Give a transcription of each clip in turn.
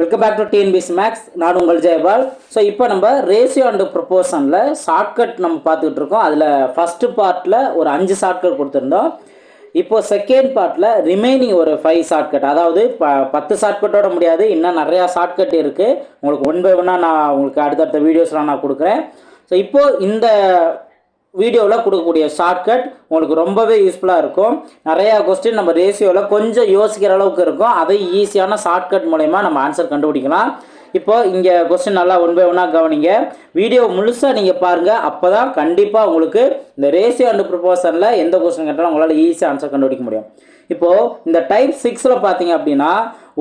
Welcome back to TNPS maths நான் உங்கள் Jayapal. So இப்போ நம்ம ரேஷியோ அண்ட் ப்ரொப்போஷனில் ஷார்ட்கட் நம்ம பார்த்துக்கிட்டு இருக்கோம். அதில் ஃபஸ்ட்டு பார்ட்டில் ஒரு அஞ்சு ஷார்ட்கட் கொடுத்துருந்தோம். இப்போ செகண்ட் பார்ட்டில் ரிமைனிங் ஒரு ஃபைவ் ஷார்ட்கட் அதாவது ப பத்து ஷார்ட்கட்டோட முடியாது. இன்னும் நிறையா ஷார்ட்கட் இருக்குது உங்களுக்கு ஒன் பை ஒன்னாக நான் உங்களுக்கு அடுத்தடுத்த வீடியோஸ்லாம் நான் கொடுக்குறேன். ஸோ இப்போது இந்த வீடியோவில் கொடுக்கக்கூடிய ஷார்ட்கட் உங்களுக்கு ரொம்பவே யூஸ்ஃபுல்லாக இருக்கும். நிறையா கொஸ்டின் நம்ம ரேஷியோவில் கொஞ்சம் யோசிக்கிற அளவுக்கு இருக்கும். அதை ஈஸியான ஷார்ட்கட் மூலயமா நம்ம ஆன்சர் கண்டுபிடிக்கலாம். இப்போ இங்கே கொஸ்டின் நல்லா ஒன் பை ஒன்னாக கவனிங்க. வீடியோ முழுசாக நீங்கள் பாருங்கள் அப்போ தான் கண்டிப்பாக உங்களுக்கு இந்த ரேஷியோ அண்ட் ப்ரொபோசனில் எந்த கொஸ்டின் கேட்டாலும் உங்களால் ஈஸியாக ஆன்சர் கண்டுபிடிக்க முடியும். இப்போது இந்த டைப் சிக்ஸில் பார்த்தீங்க அப்படின்னா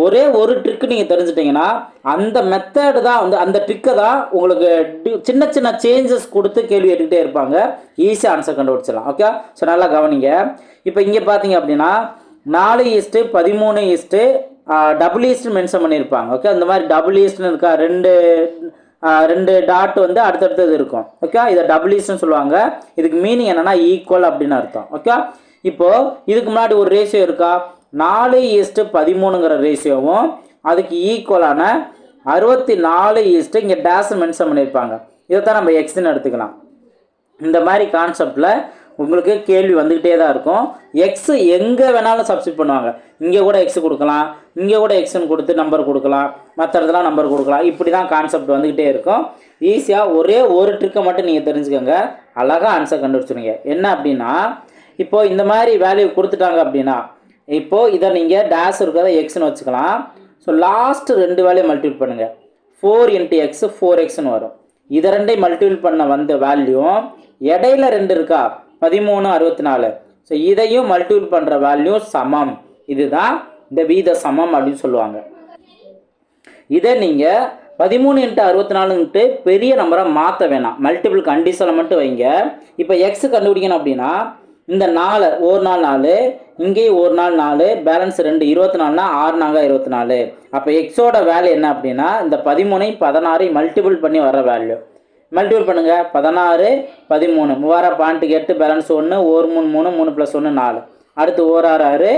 ஒரே ஒரு ட்ரிக்கு நீங்கள் தெரிஞ்சிட்டிங்கன்னா அந்த மெத்தடு தான் வந்து அந்த ட்ரிக்கை தான் உங்களுக்கு சின்ன சின்ன சேஞ்சஸ் கொடுத்து கேள்வி எடுத்துகிட்டே இருப்பாங்க. ஈஸியாக ஆன்சர் கண்டுபிடிச்சிடலாம். ஓகே ஸோ நல்லா கவனிங்க. இப்போ இங்கே பார்த்தீங்க அப்படின்னா நாலு ஈஸ்ட்டு பதிமூணு is to double is to mention பண்ணியிருப்பாங்க. ஓகே அந்த மாதிரி டபுள் ஈஸ்ட்னு இருக்கா ரெண்டு ரெண்டு டாட் வந்து அடுத்தடுத்தது இருக்கும். ஓகே இதை டபுள் ஈஸ்ட்னு சொல்லுவாங்க. இதுக்கு மீனிங் என்னென்னா ஈக்குவல் அப்படின்னு அர்த்தம். ஓகே இப்போது இதுக்கு முன்னாடி ஒரு ரேஷியோ இருக்கா? நாலு ஈஸ்ட்டு பதிமூணுங்கிற ரேஷியோவும் அதுக்கு ஈக்குவலான அறுபத்தி நாலு ஈஸ்ட்டு இங்கே டேஸ் மென்ஷன் பண்ணியிருப்பாங்க. இதைத்தான் நம்ம எக்ஸ்ன்னு எடுத்துக்கலாம். இந்த மாதிரி கான்செப்டில் உங்களுக்கு கேள்வி வந்துக்கிட்டே தான் இருக்கும். எக்ஸ் எங்கே வேணாலும் சப்ஸ்டிட் பண்ணுவாங்க. இங்கே கூட எக்ஸ் கொடுக்கலாம். இங்கே கூட எக்ஸ்னு கொடுத்து நம்பர் கொடுக்கலாம். மற்ற இடத்துல நம்பர் கொடுக்கலாம். இப்படி தான் கான்செப்ட் வந்துக்கிட்டே இருக்கும் ஈஸியாக ஒரே ஒரு ட்ரிக்கை மட்டும் நீங்கள் தெரிஞ்சுக்கோங்க. அழகாக ஆன்சர் கண்டுபிடிச்சிருங்க என்ன அப்படின்னா இப்போது இந்த மாதிரி வேல்யூ கொடுத்துட்டாங்க அப்படின்னா இப்போது இதை நீங்கள் டேஸ் இருக்கிறத எக்ஸ்னு வச்சுக்கலாம். ஸோ லாஸ்ட் ரெண்டு வேலையை மல்டிபிள் பண்ணுங்கள் ஃபோர் இன்ட்டு எக்ஸ் ஃபோர் எக்ஸ்னு வரும். இதை ரெண்டையும் மல்டிபிள் பண்ண வந்த வேல்யூ இடையில ரெண்டு இருக்கா? பதிமூணு அறுபத்தி நாலு ஸோ இதையும் மல்டிபிள் பண்ணுற வேல்யூ சமம். இதுதான் இந்த வீத சமம் அப்படின்னு சொல்லுவாங்க. இதை நீங்கள் பதிமூணு இன்ட்டு அறுபத்தி நாலுன்ட்டு பெரிய நம்பரை மாற்ற வேணாம். மல்டிபிள் கண்டிஷனை மட்டும் வைங்க. இப்போ எக்ஸ் கண்டுபிடிக்கணும் அப்படின்னா இந்த நாலு ஒரு நாள் நாலு இங்கேயும் ஒரு நாள் நாலு பேலன்ஸ் ரெண்டு இருபத்தி நாலுனா ஆறு நாங்க இருபத்தி நாலு. அப்போ எக்ஸோட வேல்யூ என்ன அப்படின்னா இந்த பதிமூணை பதினாறு மல்டிபிள் பண்ணி வர வேல்யூ மல்டிபிள் பண்ணுங்க. பதினாறு பதிமூணு. மூவாயிரம் பாயிண்ட்டுக்கு எட்டு பேலன்ஸ் ஒன்று ஒரு மூணு மூணு மூணு ப்ளஸ் ஒன்று நாலு. அடுத்து ஓர் ஆறு ஆறு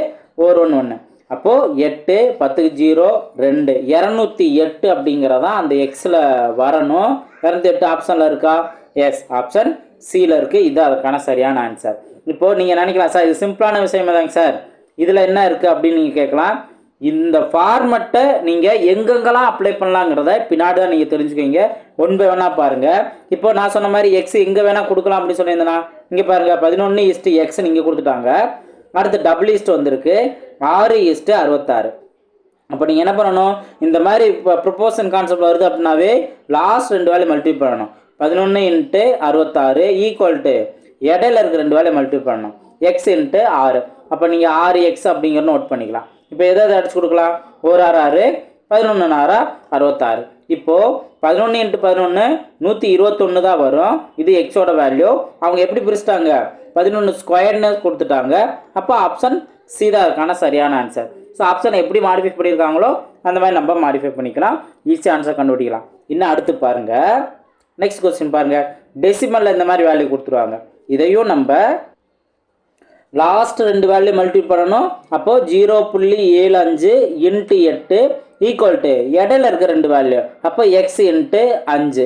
ஓர் ஒன்று ஒன்று அப்போது எட்டு பத்துக்கு ஜீரோ ரெண்டு. இரநூத்தி எட்டு அப்படிங்கிறதான் அந்த எக்ஸில் வரணும். இரநூத்தி எட்டு ஆப்ஷனில் இருக்கா? எஸ் ஆப்ஷன் சியில் இருக்குது இது அதுக்கான சரியான ஆன்சர் இப்போது நீங்கள் நினைக்கலாம் சார் இது சிம்பிளான விஷயமா தாங்க சார். இதில் என்ன இருக்குது அப்படின்னு நீங்கள் கேட்கலாம். இந்த ஃபார்மெட்டை நீங்கள் எங்கெங்கெல்லாம் அப்ளை பண்ணலாங்கிறத பின்னாடி தான் நீங்கள் தெரிஞ்சுக்கோங்க ஒன் பை ஒன்னாக பாருங்கள் இப்போ நான் சொன்ன மாதிரி எக்ஸ் எங்கே வேணால் கொடுக்கலாம் அப்படின்னு சொல்லியிருந்தேன்னா இங்கே பாருங்கள் பதினொன்று இஸ்ட்டு எக்ஸ் நீங்கள் கொடுத்துட்டாங்க. அடுத்து டபுள் இஸ்ட் வந்திருக்கு. ஆறு இஸ்ட்டு அறுபத்தாறு. அப்போ நீங்கள் என்ன பண்ணணும்? இந்த மாதிரி இப்போ ப்ரொப்போசன் கான்செப்ட் வருது அப்படின்னாவே லாஸ்ட் ரெண்டு வேலையை மல்டிபிள் பண்ணணும். பதினொன்று இன்ட்டு அறுபத்தாறு ஈக்குவல் டு இடையில இருக்க ரெண்டு வேலையை மல்டிபிள் பண்ணணும். எக்ஸ் இன்ட்டு ஆறு. அப்போ நீங்கள் ஆறு எக்ஸ் அப்படிங்கிற நோட் பண்ணிக்கலாம். இப்போ எதை எதை அடிச்சு கொடுக்கலாம்? ஒரு ஆறு ஆறு பதினொன்று ஆறா அறுபத்தாறு. இப்போது பதினொன்று இன்ட்டு பதினொன்று நூற்றி இருபத்தொன்று தான் வரும். இது எக்ஸோட வேல்யூ அவங்க எப்படி பிரிச்சிட்டாங்க? பதினொன்று ஸ்கொயர்னு கொடுத்துட்டாங்க. அப்போ ஆப்ஷன் சி தான் இருக்கான சரியான ஆன்சர் ஸோ ஆப்ஷனை எப்படி மாடிஃபை பண்ணியிருக்காங்களோ அந்த மாதிரி நம்ம மாடிஃபை பண்ணிக்கலாம். ஈஸி ஆன்சர் கண்டுபிடிக்கலாம். இன்னும் அடுத்து பாருங்கள் நெக்ஸ்ட் கொஸ்டின் பாருங்கள் டெசிமலில் இந்த மாதிரி வேல்யூ கொடுத்துருவாங்க. இதையும் நம்ம லாஸ்ட் ரெண்டு வேல்யூ மல்டிபிள் பண்ணணும். அப்போது ஜீரோ புள்ளி ஏழு அஞ்சு இன்ட்டு எட்டு ஈக்குவல் டு இடையில இருக்க ரெண்டு வேல்யூ அப்போ எக்ஸ் இன்ட்டு அஞ்சு.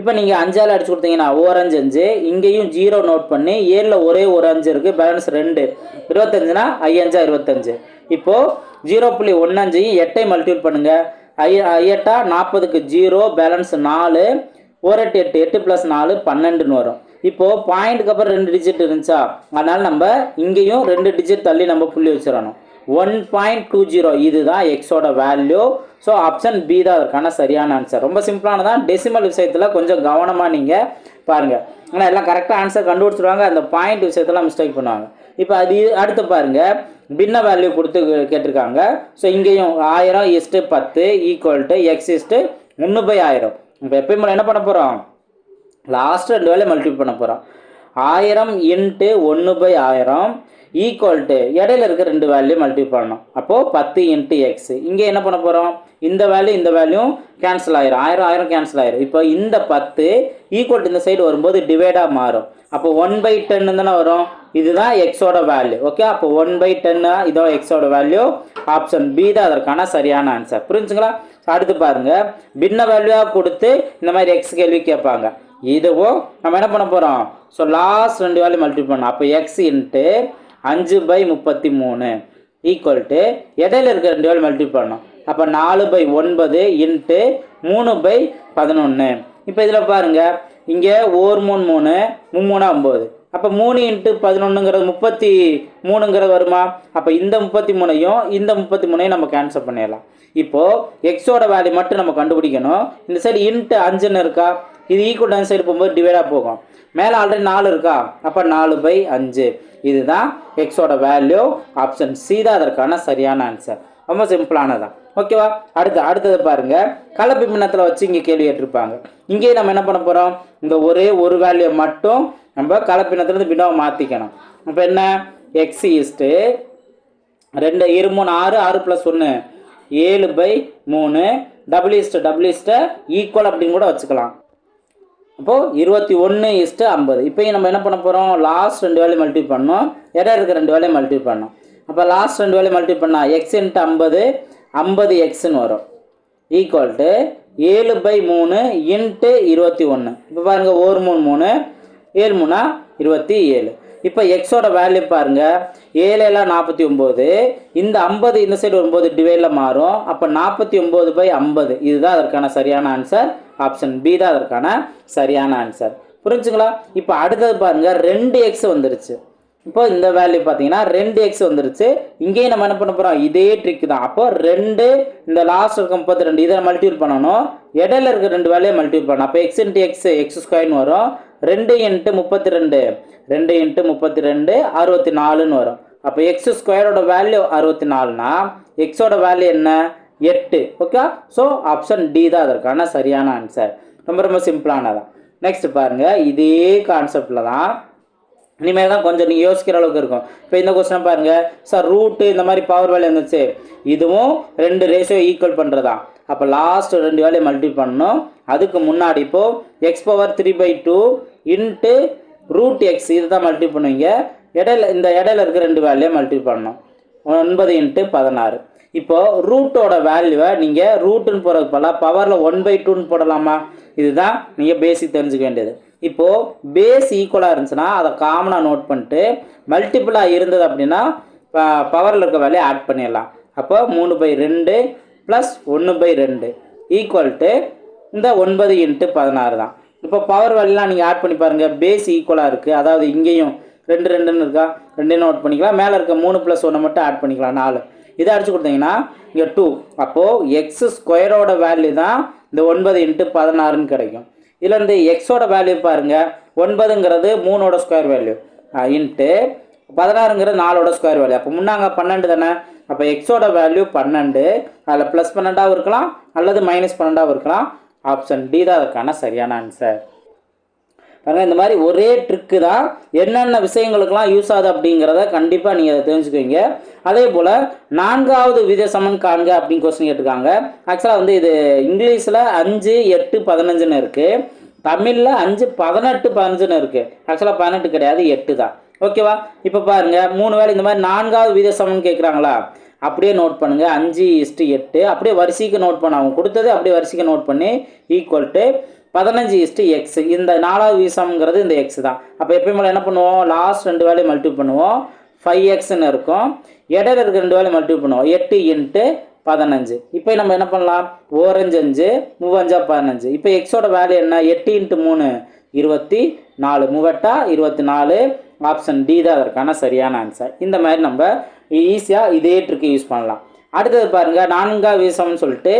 இப்போ நீங்கள் அஞ்சால் அடிச்சு கொடுத்தீங்கன்னா ஓர் அஞ்சு அஞ்சு. இங்கேயும் ஜீரோ நோட் பண்ணி ஏழில் ஒரே ஒரு அஞ்சு இருக்குது பேலன்ஸ் ரெண்டு. இருபத்தஞ்சுனா ஐயஞ்சா இருபத்தஞ்சு. இப்போது ஜீரோ புள்ளி ஒன்று அஞ்சையும் எட்டை மல்டிபிள் பண்ணுங்கள் ஐ ஐயட்டா நாற்பதுக்கு ஜீரோ பேலன்ஸ் நாலு. ஒரு எட்டு எட்டு எட்டு ப்ளஸ் நாலு பன்னெண்டுன்னு வரும். இப்போது பாயிண்ட்டுக்கு அப்புறம் ரெண்டு டிஜிட் இருந்துச்சா? அதனால் நம்ம இங்கேயும் ரெண்டு டிஜிட் தள்ளி நம்ம புள்ளி வச்சிடணும். ஒன் பாயிண்ட் டூ ஜீரோ இதுதான் எக்ஸோட வேல்யூ ஸோ ஆப்ஷன் பி தான் அதற்கான சரியான ஆன்சர் ரொம்ப சிம்பிளானதான் டெசிமல் விஷயத்தில் கொஞ்சம் கவனமாக நீங்கள் பாருங்கள் ஆனால் எல்லாம் கரெக்டாக ஆன்சர் கண்டுபிடிச்சிருவாங்க. அந்த பாயிண்ட் விஷயத்தில் மிஸ்டேக் பண்ணுவாங்க. இப்போ அது அடுத்து பாருங்கள் பின்ன வேல்யூ கொடுத்து கேட்டிருக்காங்க. ஸோ இங்கேயும் ஆயிரம் இஸ்ட்டு பத்து equal to x is to ஒன்று பை ஆயிரம். இப்போ எப்பயும் என்ன பண்ண போகிறோம் லாஸ்ட் ரெண்டு வேலையை மல்டிபிள் பண்ண போகிறோம் ஆயிரம் இன்ட்டு ஒன்று பை ஆயிரம் ஈக்குவல் டு இடையில இருக்க ரெண்டு வேல்யூ மல்டிபிள் பண்ணணும். அப்போது பத்து இன்ட்டு எக்ஸ் இங்கே என்ன பண்ண போகிறோம் இந்த வேல்யூ இந்த வேல்யூ கேன்சல் ஆயிரும். ஆயிரம் ஆயிரம் கேன்சல் ஆயிரும். இப்போ இந்த பத்து ஈக்குவல் டு இந்த சைடு வரும்போது டிவைடாக மாறும். அப்போ ஒன் பை டென்னு தானே வரும்? இதுதான் எக்ஸோட வேல்யூ ஓகே அப்போ ஒன் பை டென்னு இதோ எக்ஸோட வேல்யூ ஆப்ஷன் பி தான். அதற்கான சரியான ஆன்சர் புரிஞ்சுங்களா? அடுத்து பாருங்க. பின்ன வேல்யூவாக கொடுத்து இந்த மாதிரி எக்ஸ் கேள்வி கேட்பாங்க. இதுவும் நம்ம என்ன பண்ண போகிறோம் ஸோ லாஸ்ட் ரெண்டு வேல்யூ மல்டிபிள் பண்ணோம். அப்போ எக்ஸ் இன்ட்டு அஞ்சு பை முப்பத்தி மூணு ஈக்குவல் டு இடையில இருக்க ரெண்டு வேல்யூ மல்டிபிள் பண்ணோம். அப்போ நாலு பை ஒன்பது இன்ட்டு மூணு பை பதினொன்று இப்போ இதில் பாருங்கள் இங்கே ஓர் மூணு மூணு மும்மூணா ஒம்பது அப்போ மூணு இன்ட்டு பதினொன்றுங்கிறது முப்பத்தி மூணுங்கிறது வருமா? அப்போ இந்த முப்பத்தி மூணையும் இந்த முப்பத்தி மூணையும் நம்ம கேன்சல் பண்ணிடலாம். இப்போது எக்ஸோட வேல்யூ மட்டும் நம்ம கண்டுபிடிக்கணும். இந்த சைடு இன்ட்டு அஞ்சுன்னு இருக்கா? இது ஈக்குவல் அந்த சைடு போகும்போது டிவைடாக போகும். மேலே ஆல்ரெடி நாலு இருக்கா? அப்போ நாலு பை அஞ்சு இதுதான் எக்ஸோட வேல்யூ ஆப்ஷன் சி தான் அதற்கான சரியான ஆன்சர் ரொம்ப சிம்பிளானதான் ஓகேவா அடுத்து அடுத்தது பாருங்க. கலப்பு மின்னத்தில் வச்சு இங்கே கேள்வி கேட்டிருப்பாங்க. இங்கேயே நம்ம என்ன பண்ண போகிறோம் இந்த ஒரே ஒரு வேல்யூ மட்டும் நம்ம கலப்பினத்துலேருந்து பின்னவை மாற்றிக்கணும் இப்போ என்ன? எக்ஸ் ஈஸ்ட்டு ரெண்டு இரு மூணு ஆறு ஆறு ப்ளஸ் ஒன்று ஏழு பை மூணு. டபுள் ஈஸ்ட்டு டபுள் ஈஸ்ட்டை ஈக்குவல் அப்படின்னு கூட வச்சுக்கலாம். அப்போது இருபத்தி ஒன்று இஸ்ட்டு ஐம்பது. இப்போயும் நம்ம என்ன பண்ண போகிறோம் லாஸ்ட் ரெண்டு வேலையை மல்டிப் பண்ணோம் இடம் இருக்க ரெண்டு வேலையை மல்டிப் பண்ணோம் அப்போ லாஸ்ட் ரெண்டு வேலையை மல்டிப் பண்ணால் எக்ஸ் இன்ட்டு ஐம்பது ஐம்பது எக்ஸ்ன்னு வரும். ஈக்குவல் டு ஏழு பை மூணு இன்ட்டு இருபத்தி ஒன்று இப்போ பாருங்கள் ஒரு மூணு மூணு. ஏழு மூணா இருபத்தி ஏழு. இப்போ எக்ஸோட வேல்யூ பாருங்கள் ஏழு எல்லாம் நாற்பத்தி ஒம்பது இந்த ஐம்பது இந்த சைடு ஒம்பது டிவைடில் மாறும். அப்போ நாற்பத்தி ஒம்பது பை ஐம்பது. இதுதான் அதற்கான சரியான ஆன்சர் ஆப்ஷன் பி தான் அதற்கான சரியான ஆன்சர் புரிஞ்சுங்களா? இப்போ அடுத்தது பாருங்கள் ரெண்டு எக்ஸ் வந்துருச்சு. இப்போ இந்த வேல்யூ பார்த்தீங்கன்னா ரெண்டு எக்ஸ் வந்துருச்சு. இங்கேயும் நம்ம என்ன பண்ண போகிறோம் இதே ட்ரிக் தான். அப்போ ரெண்டு இந்த லாஸ்ட் இருக்க முப்பத்தி ரெண்டு இதை மல்டிபிள் பண்ணணும். இடையில இருக்க ரெண்டு வேலையை மல்டிபிள் பண்ணணும். அப்போ எக்ஸ் இன்ட்டு எக்ஸ் எக்ஸ் ஸ்கொயர்னு வரும். ரெண்டு இன்ட்டு முப்பத்தி ரெண்டு ரெண்டு இன்ட்டு முப்பத்தி ரெண்டு அறுபத்தி நாலுன்னு வரும். அப்போ எக்ஸ் ஸ்கொயரோட வேல்யூ அறுபத்தி நாலுனா எக்ஸோட வேல்யூ என்ன? எட்டு. ஓகே ஸோ ஆப்ஷன் டி தான் அதற்கான சரியான ஆன்சர் ரொம்ப ரொம்ப சிம்பிளானதான் நெக்ஸ்ட் பாருங்கள் இதே கான்செப்டில் தான் இனிமேல் தான் கொஞ்சம் நீங்கள் யோசிக்கிற அளவுக்கு இருக்கும். இப்போ இந்த கொஸ்டின் பாருங்கள் சார் ரூட்டு இந்த மாதிரி பவர் வேல்யூ இருந்துச்சு. இதுவும் ரெண்டு ரேஷியோ ஈக்குவல் பண்ணுறதா அப்போ லாஸ்ட் ரெண்டு வேலையை மல்டி பண்ணணும். அதுக்கு முன்னாடி இப்போது x power three by two into root x இது தான் மல்டி பண்ணுவீங்க. இடையில இந்த இடையில இருக்க ரெண்டு வேல்யூ மல்டி பண்ணணும். ஒன்பது இன்ட்டு பதினாறு. இப்போது ரூட்டோட வேல்யூவை நீங்கள் ரூட்டுன்னு போகிறதுக்கு பதிலாக பவரில் ஒன் பை டூன்னு போடலாமா? இதுதான் நீங்கள் பேசிக் தெரிஞ்சுக்க வேண்டியது. இப்போது பேஸ் ஈக்குவலாக இருந்துச்சுன்னா அதை காமனாக நோட் பண்ணிட்டு மல்டிப்புளாக இருந்தது அப்படின்னா பவரில் இருக்க வேலையை ஆட் பண்ணிடலாம். அப்போ மூணு பை ரெண்டு ப்ளஸ் ஒன்று பை ரெண்டு ஈக்குவல் டு இந்த ஒன்பது இன்ட்டு பதினாறு தான். இப்போ பவர் வேல்யூலாம் நீங்கள் ஆட் பண்ணி பாருங்கள் பேஸ் ஈக்குவலாக இருக்குது அதாவது இங்கேயும் ரெண்டு ரெண்டுன்னு இருக்கா? ரெண்டு நோட் பண்ணிக்கலாம். மேலே இருக்க மூணு ப்ளஸ் ஒன்று மட்டும் ஆட் பண்ணிக்கலாம். நாலு. இதை அடிச்சு கொடுத்தீங்கன்னா இங்கே டூ அப்போது எக்ஸ் ஸ்கொயரோட வேல்யூ தான் இந்த ஒன்பது இன்ட்டு பதினாறுன்னு கிடைக்கும். இதில் இந்த எக்ஸோட வேல்யூ பாருங்கள் ஒன்பதுங்கிறது மூணோட ஸ்கொயர் வேல்யூ இன்ட்டு பதினாறுங்கிறது நாலோட ஸ்கொயர் வேல்யூ அப்போ முன்னாங்க பன்னெண்டு தானே? அப்போ எக்ஸோட வேல்யூ பன்னெண்டு. அதில் ப்ளஸ் பன்னெண்டாகவும் இருக்கலாம். அல்லது மைனஸ் பன்னெண்டாகவும் இருக்கலாம். ஆப்ஷன் டி தான் அதுக்கான சரியான ஆன்சர் பாருங்கள் இந்த மாதிரி ஒரே ட்ரிக்கு தான் என்னென்ன விஷயங்களுக்கெல்லாம் யூஸ் ஆகுது அப்படிங்கிறத கண்டிப்பாக நீங்கள் அதை தெரிஞ்சுக்குவீங்க. அதே போல் நான்காவது வித சமன் காண்க அப்படின்னு கொஸ்டின் கேட்டிருக்காங்க. ஆக்சுவலாக வந்து இது இங்கிலீஷில் அஞ்சு எட்டு பதினஞ்சுன்னு இருக்குது தமிழில் அஞ்சு பதினெட்டு பதினஞ்சுன்னு இருக்குது ஆக்சுவலாக பதினெட்டு கிடையாது எட்டு தான். ஓகேவா இப்போ பாருங்கள் மூணு வேளை இந்த மாதிரி நான்காவது வித சமன் கேட்குறாங்களா அப்படியே நோட் பண்ணுங்கள் அஞ்சு இஸ்ட்டு எட்டு. அப்படியே வரிசைக்கு நோட் பண்ண. அவங்க கொடுத்தது அப்படியே வரிசைக்கு நோட் பண்ணி. ஈக்குவல் டு பதினஞ்சு இஸ்ட்டு எக்ஸ் இந்த நாலாவது வீசம்ங்கிறது இந்த எக்ஸ் தான். அப்போ எப்பயும் என்ன பண்ணுவோம்? லாஸ்ட் ரெண்டு வேலையை மல்டிபிள் பண்ணுவோம். ஃபைவ் எக்ஸ்ன்னு இருக்கும். இடையில இருக்க ரெண்டு வேலையை மல்டிபிள் பண்ணுவோம். எட்டு இன்ட்டு பதினஞ்சு. இப்போ நம்ம என்ன பண்ணலாம்? ஓரஞ்சு அஞ்சு மூவஞ்சா பதினஞ்சு. இப்போ எக்ஸோட வேல்யூ என்ன? எட்டு இன்ட்டு மூணு இருபத்தி நாலு. மூவட்டா இருபத்தி நாலு. ஆப்ஷன் டி தான். அதற்கான சரியான ஆன்சர் இந்த மாதிரி நம்ம ஈஸியாக இதே ட்ரிக்கு யூஸ் பண்ணலாம். அடுத்தது பாருங்கள் நான்கா வீசம்னு சொல்லிட்டு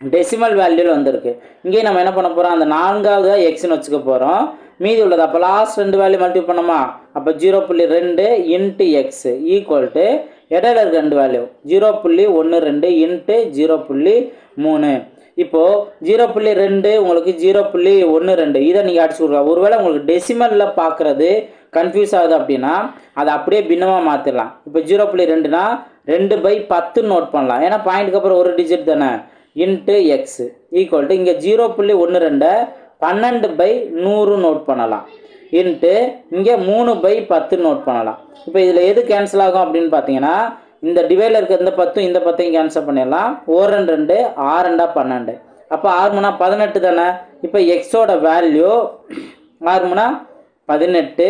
டெசிமல் வேல்யூவில் வந்திருக்கு. இங்கே நம்ம என்ன பண்ண போகிறோம் அந்த நான்காவது எக்ஸ்னு வச்சுக்க போகிறோம் மீதி உள்ளது அப்போ லாஸ்ட் ரெண்டு வேல்யூ மல்டிபிள் பண்ணோமா? அப்போ ஜீரோ புள்ளி ரெண்டு இன்ட்டு எக்ஸ் ஈக்குவல் டு இடையில இருக்க ரெண்டு வேல்யூ ஜீரோ புள்ளி ஒன்று ரெண்டு இன்ட்டு ஜீரோ புள்ளி மூணு. இப்போது ஜீரோ புள்ளி ரெண்டு உங்களுக்கு ஜீரோ புள்ளி ஒன்று ரெண்டு. இதை நீங்கள் அடிச்சு கொடுக்கலாம் ஒருவேளை உங்களுக்கு டெசிமலில் பார்க்குறது கன்ஃபியூஸ் ஆகுது அப்படின்னா அதை அப்படியே பின்னமாக மாற்றிடலாம் இப்போ ஜீரோ புள்ளி ரெண்டுனா ரெண்டு பை பத்து நோட் பண்ணலாம். ஏன்னா பாயிண்ட்டுக்கு அப்புறம் ஒரு டிஜிட் தானே? இன்ட்டு எக்ஸ் ஈக்குவல் டு இங்கே ஜீரோ புள்ளி ஒன்று ரெண்டை பன்னெண்டு பை நூறு நோட் பண்ணலாம். இன்ட்டு இங்கே மூணு பை பத்து நோட் பண்ணலாம். இப்போ இதில் எது கேன்சல் ஆகும் அப்படின்னு பார்த்தீங்கன்னா இந்த டிவைடில் இருக்க இந்த பத்தும் இந்த பத்தையும் கேன்சல் பண்ணிடலாம். ஓர் ரெண்டு ரெண்டு ஆறு ரெண்டா பன்னெண்டு. அப்போ ஆறு பதினெட்டு தானே? இப்போ எக்ஸோட வேல்யூ ஆறு பதினெட்டு